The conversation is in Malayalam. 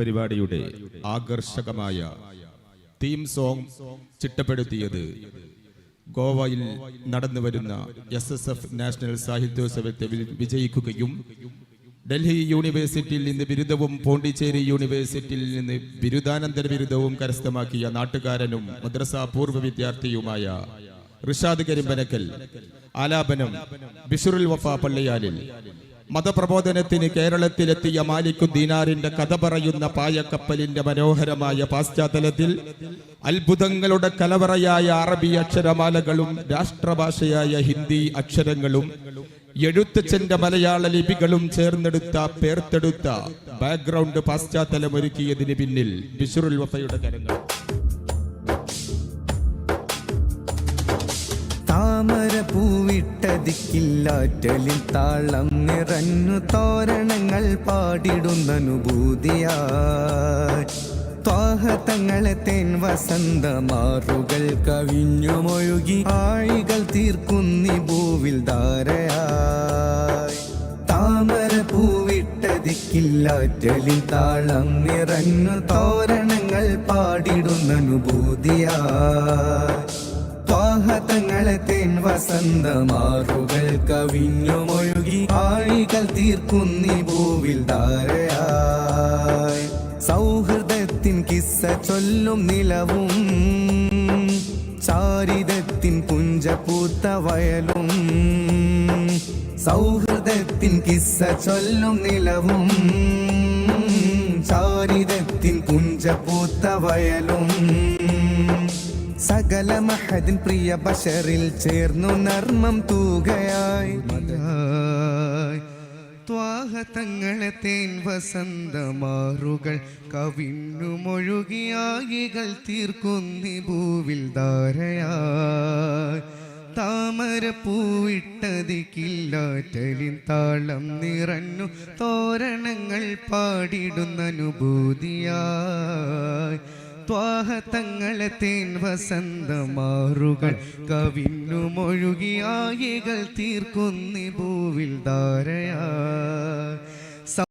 പരിപാടിയുടെ ആകർഷകമായ തീം സോങ് ചിട്ടപ്പെടുത്തിയത് ഗോവയിൽ നടന്നു വരുന്ന എസ് എസ് എഫ് നാഷണൽ സാഹിത്യോത്സവത്തെ വിജയിക്കുകയും ഡൽഹി യൂണിവേഴ്സിറ്റിയിൽ നിന്ന് ബിരുദവും പോണ്ടിച്ചേരി യൂണിവേഴ്സിറ്റിയിൽ നിന്ന് ബിരുദാനന്തര ബിരുദവും കരസ്ഥമാക്കിയ നാട്ടുകാരനും മദ്രസാ പൂർവ വിദ്യാർത്ഥിയുമായ റിഷാദ് കരിമ്പനക്കൽ ആലാപനം ബിഷുറുൽ വഫ പള്ളിയാലിൽ മതപ്രബോധനത്തിന് കേരളത്തിലെത്തിയ മാലിക്കു ദീനാറിന്റെ കഥ പറയുന്ന പായക്കപ്പലിന്റെ മനോഹരമായ പാശ്ചാത്തലത്തിൽ അത്ഭുതങ്ങളുടെ കലവറയായ അറബി അക്ഷരമാലകളും രാഷ്ട്രഭാഷയായ ഹിന്ദി അക്ഷരങ്ങളും എഴുത്തച്ഛന്റെ മലയാള ലിപികളും ചേർന്നെടുത്ത പേർത്തെടുത്ത ബാക്ക്ഗ്രൗണ്ട് പാശ്ചാത്തലം ഒരുക്കിയതിന് പിന്നിൽ ബിഷുറുൽ വഫയുടെ കരങ്ങൾ. താമര പൂവിട്ടതിക്കില്ലാറ്റലിൽ താളം നിറഞ്ഞു തോരണങ്ങൾ പാടിടുന്നനുഭൂതിയായി ത്വാഹതങ്ങളെ തേൻ വസന്തമാറുകൾ കവിഞ്ഞു മൊഴുകി ആഴികൾ തീർക്കുന്നി ഭൂവിൽ ധാരയായി. താമര പൂവിട്ടതിക്കില്ലാറ്റലിൽ താളം നിറഞ്ഞു തോരണങ്ങൾ പാടിടുന്നനുഭൂതിയായി ത്വാഹതങ്ങളെ തേൻ വസന്തമാറുകൾ കവിഞ്ഞു മൊഴുകി ആഴികൾ തീർക്കുന്നി ഭൂവിൽ ധാരയായി. സൗഹൃദത്തിൻ കിസ്സ ചൊല്ലും നിലവും ചാരിതത്തിൻ പുഞ്ചപൂത്ത വയലും സൗഹൃദത്തിൻ കിസ്സ ചൊല്ലും നിലവും ചാരിതത്തിൻ പുഞ്ചപൂത്ത വയലും. സകല മഹദിൻ പ്രിയ ബഷറിൽ ചേർന്നു നർമ്മം തൂകയായി. ത്വാഹതങ്ങളെ തേൻ വസന്തമാറുകൾ കവിഞ്ഞു മൊഴുകിയായികൾ തീർക്കുന്നി ഭൂവിൽ ധാരയായി. താമര പൂവിട്ടതിക്കില്ലാറ്റലിൻ താളം നിറഞ്ഞു തോരണങ്ങൾ പാടിടുന്ന അനുഭൂതിയായി ത്വാഹതങ്ങളെ തേൻ വസന്തമാറുകൾ. കവിഞ്ഞു മൊഴുകിയായികൾ തീർക്കുന്നി പൂവിൽ ധാരയായി